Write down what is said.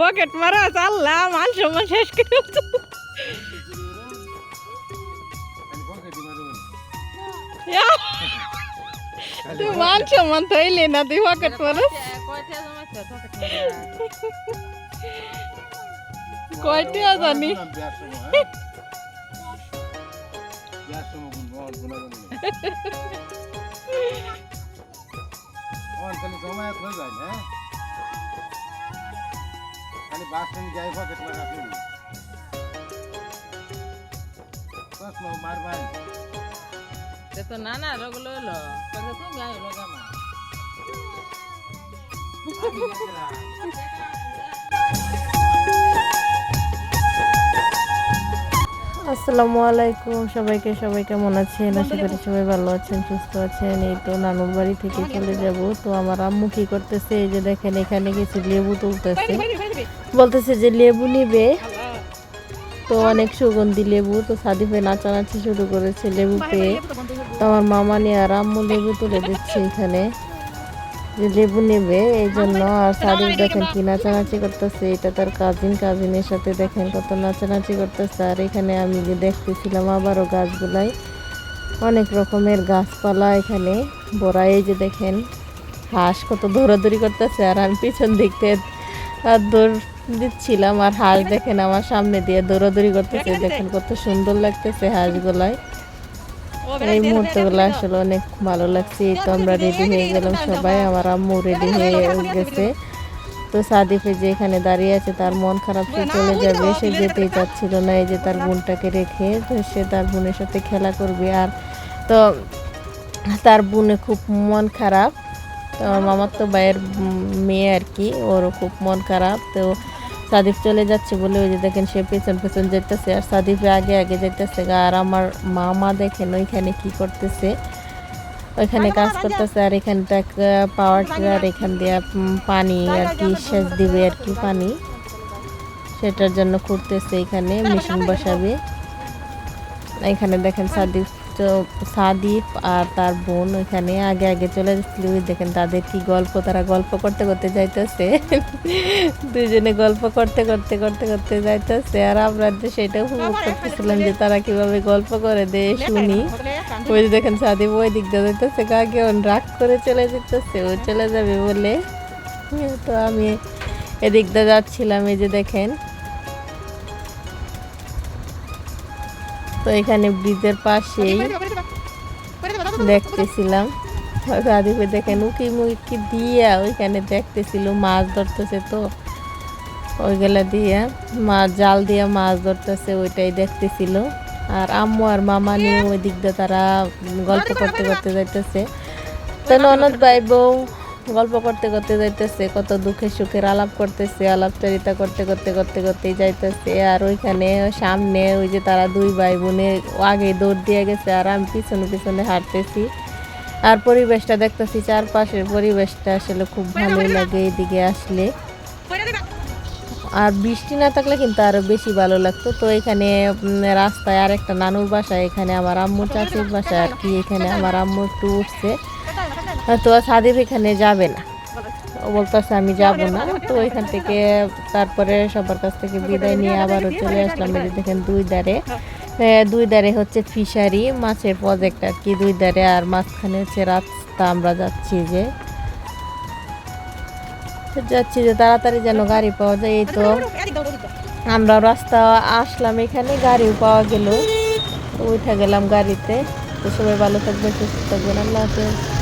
Pocket মারা চাল্লা মান সম্মান শেষ করে। তুই মান সম্মান থইলি না, তুই পকেট মারা। কয়টা জানি? না আসসালামু আলাইকুম সবাইকে সবাই কেমন আছেন? আশা করি সবাই ভালো আছেন সুস্থ আছেন। এই তো নানুর বাড়ি থেকে চলে যাব। তো আমার আম্মু কি করতেছে? এই যে দেখেন এখানে কিছু লেবু তুলতেছে। বলতেছে যে লেবু নিবে। তো অনেক সুগন্ধি লেবু, তো সাদিফে নাচানাচি শুরু করেছে লেবু পেয়ে তো আমার মামা নিয়ে আর আম্মু লেবু তুলে দিচ্ছে এখানে। যে লেবু নেবে, এই জন্য আর সাদিফ দেখেন কি নাচানাচি করতেছে। এটা তার কাজিন কাজিনের সাথে দেখেন কত নাচানাচি করতেছে। আর এখানে আমি যে দেখতেছিলাম আবারও গাছগুলাই, অনেক রকমের গাছপালা এখানে। বড়া এই যে দেখেন, হাঁস কত দৌড়াদৌড়ি করতেছে। আর আমি পিছন দিক থেকে আর দৌড় দিচ্ছিলাম আর হাঁস দেখেন আমার সামনে দিয়ে দৌড়াদৌড়ি করতেছে দেখেন কত সুন্দর লাগতেছে হাঁসগুলাই। এই মুহূর্তগুলো আসলে অনেক ভালো লাগছে এই তো আমরা রেডি হয়ে গেলাম সবাই আমার আম্মু রেডি হয়ে গেছে। তো সাদিফে যে এখানে দাঁড়িয়ে আছে তার মন খারাপ সে চলে যাবে সে যেতেই চাচ্ছিল না এই যে তার বোনটাকে রেখে তো সে তার বোনের সাথে খেলা করবে। আর তো তার বোনে খুব মন খারাপ। তো মামার তো ভাইয়ের মেয়ে আর কি ওরও খুব মন খারাপ, তো সাদিফ চলে যাচ্ছে বলে ওই যে দেখেন সে পেছন পেছন যেতেছে, আর সাদিফ আগে আগে যেতেছে আর আমার মামা দেখেন ওইখানে কি করতেছে, ওইখানে কাজ করতেছে, আর এখানটা পাওয়ার টিলার এখান দিয়ে পানি আর কি সেচ দিবে আর কি পানি, সেটার জন্য করতেছে এখানে মেশিন বসাবে, এখানে দেখেন সাদিফ তো সাদিফ আর তার বোন ওইখানে আগে আগে চলে যাচ্ছিল দেখেন তাদের কি গল্প, তারা গল্প করতে করতে যাইতেছে। দুজনে গল্প করতে করতে করতে করতে যাইতেছে। আর আমরা যে সেটা উপভোগ করতেছিলাম যে তারা কীভাবে গল্প করে দেয় শুনি। ওই যে দেখেন সাদিফ ওই দিক দিয়ে যাইতেছে। কাকে রাগ করে চলে যেতেছে ও চলে যাবে বলে। তো আমি এদিক দিয়ে যাচ্ছিলাম, এই যে দেখেন। তো এখানে ব্রিজের পাশেই দেখতেছিলাম। সাদিফে দেখেন উকি মুকি দিয়া ওইখানে দেখতেছিল মাছ ধরতেছে তো। ওইগুলা দিয়া মাছ জাল দিয়া মাছ ধরতেছে ওইটাই দেখতেছিল। আর আম্মু আর মামা নিয়ে ওই দিক দিয়ে তারা গল্প করতে করতে যাইতেছে। তো ননদ ভাই বউ গল্প করতে করতে যাইতেছে, কত দুঃখে সুখের আলাপ করতেছে, আলাপচারিতা করতে করতে করতে করতেই যাইতেছে। আর ওইখানে সামনে ওই যে তারা দুই ভাই বোনে আগে দৌড় দিয়ে গেছে আর আমি পিছনে পিছনে হাঁটতেছি। আর পরিবেশটা দেখতেছি, চারপাশের পরিবেশটা আসলে খুব ভালোই লাগে এদিকে আসলে। আর বৃষ্টি না থাকলে কিন্তু আরও বেশি ভালো লাগতো। তো এখানে রাস্তায় আর একটা নানুর বাসা, এখানে আমার আম্মু চাচির বাসা আর কি, এখানে আমার আম্মু একটু উঠছে। তো সাদিফ এখানে যাবে না। ও বলতেছে, আমি যাব না। তো ওইখান থেকে তারপরে সবার কাছ থেকে বিদায় নিয়ে আবারও চলে আসলাম। দেখেন, দুই ধারে দুই ধারে হচ্ছে ফিশারি, মাছের প্রজেক্ট আর কি। দুই ধারে আর মাঝখানে হচ্ছে রাস্তা। আমরা যাচ্ছি যে যাচ্ছি যে তাড়াতাড়ি যেন গাড়ি পাওয়া যায়। এই তো আমরা রাস্তা আসলাম এখানে, গাড়িও পাওয়া গেল। উঠে গেলাম গাড়িতে। তো সবাই ভালো থাকবেন, সুস্থ থাকবেন। আল্লাহ হাফেজ।